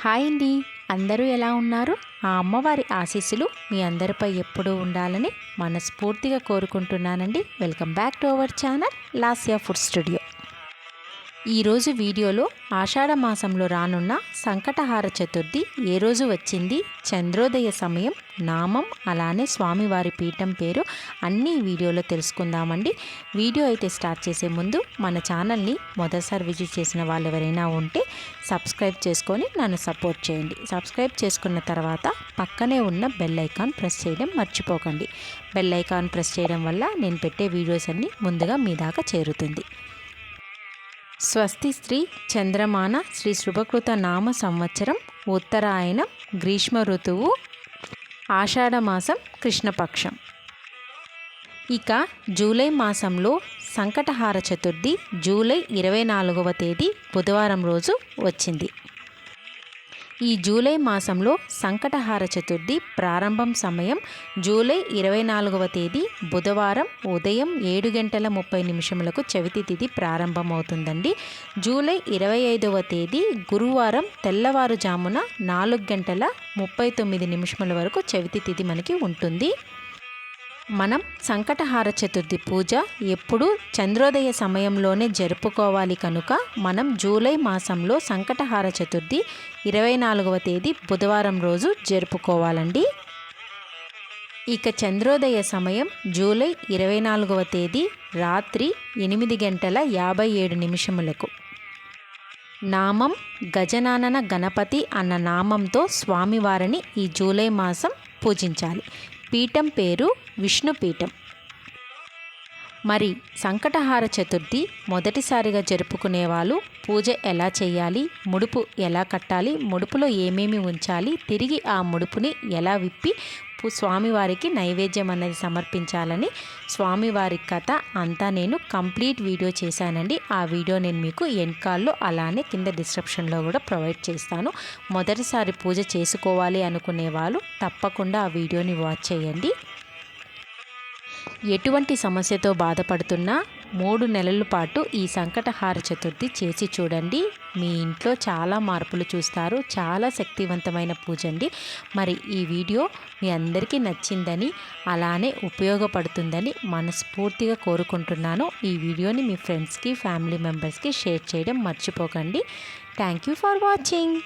Hi అండి. అందరూ ఎలా ఉన్నారు? ఆ అమ్మవారి ఆశీస్సులు మీ అందరిపై ఎప్పుడూ ఉండాలని మనస్ఫూర్తిగా కోరుకుంటున్నానండి. Welcome back to our channel Lasya food studio. ఈరోజు వీడియోలో ఆషాఢ మాసంలో రానున్న సంకటహార చతుర్థి ఏ రోజు వచ్చింది? చంద్రోదయ సమయం నామం అలానే స్వామివారి పీఠం పేరు అన్నీ వీడియోలో తెలుసుకుందామండి. వీడియో అయితే స్టార్ట్ చేసే ముందు మన ఛానల్ని మొదటిసారి విజిట్ చేసిన వాళ్ళు ఎవరైనా ఉంటే సబ్స్క్రైబ్ చేసుకొని నన్ను సపోర్ట్ చేయండి. సబ్స్క్రైబ్ చేసుకున్న తర్వాత పక్కనే ఉన్న బెల్ ఐకాన్ ప్రెస్ చేయడం మర్చిపోకండి. బెల్ ఐకాన్ ప్రెస్ చేయడం వల్ల నేను పెట్టే వీడియోస్ అన్నీ ముందుగా మీ దాకా చేరుతుంది. స్వస్తి స్త్రీ చంద్రమాన శ్రీ శుభకృత నామ సంవత్సరం ఉత్తరాయణం గ్రీష్మ ఋతువు ఆషాఢమాసం కృష్ణపక్షం. ఇక జూలై మాసంలో సంకటహార చతుర్థి జూలై ఇరవై నాలుగవ తేదీ బుధవారం రోజు వచ్చింది. ఈ జూలై మాసంలో సంకటహార చతుర్థి ప్రారంభం సమయం జూలై ఇరవై నాలుగవ తేదీ బుధవారం ఉదయం ఏడు గంటల ముప్పై నిమిషములకు చవితి తిథి ప్రారంభమవుతుందండి. జూలై ఇరవై ఐదవ తేదీ గురువారం తెల్లవారుజామున నాలుగు గంటల ముప్పై తొమ్మిది నిమిషముల వరకు చవితి తిథి మనకి ఉంటుంది. మనం సంకటహార చతుర్థి పూజ ఎప్పుడు చంద్రోదయ సమయంలోనే జరుపుకోవాలి కనుక మనం జూలై మాసంలో సంకటహార చతుర్థి ఇరవై నాలుగవ తేదీ బుధవారం రోజు జరుపుకోవాలండి. ఇక చంద్రోదయ సమయం జూలై ఇరవై నాలుగవ తేదీ రాత్రి ఎనిమిది గంటల యాభై ఏడు నిమిషములకు. నామం గజనానన గణపతి అన్న నామంతో స్వామివారిని ఈ జూలై మాసం పూజించాలి. పీఠం పేరు విష్ణుపీఠం. మరి సంకటహార చతుర్థి మొదటిసారిగా జరుపుకునే వాళ్ళు పూజ ఎలా చేయాలి ముడుపు ఎలా కట్టాలి ముడుపులో ఏమేమి ఉంచాలి తిరిగి ఆ ముడుపుని ఎలా విప్పి స్వామివారికి నైవేద్యం అనేది సమర్పించాలని స్వామివారి కథ అంతా నేను కంప్లీట్ వీడియో చేశానండి. ఆ వీడియో నేను మీకు ఎన్కాల్లో అలానే కింద డిస్క్రిప్షన్లో కూడా ప్రొవైడ్ చేస్తాను. మొదటిసారి పూజ చేసుకోవాలి అనుకునే వాళ్ళు తప్పకుండా ఆ వీడియోని వాచ్ చేయండి. ఎటువంటి సమస్యతో బాధపడుతున్నా మూడు నెలల పాటు ఈ సంకటహార చతుర్థి చేసి చూడండి. మీ ఇంట్లో చాలా మార్పులు చూస్తారు. చాలా శక్తివంతమైన పూజ అండి. మరి ఈ వీడియో మీ అందరికీ నచ్చిందని అలానే ఉపయోగపడుతుందని మనస్ఫూర్తిగా కోరుకుంటున్నాను. ఈ వీడియోని మీ ఫ్రెండ్స్కి ఫ్యామిలీ మెంబర్స్కి షేర్ చేయడం మర్చిపోకండి. Thank you for watching.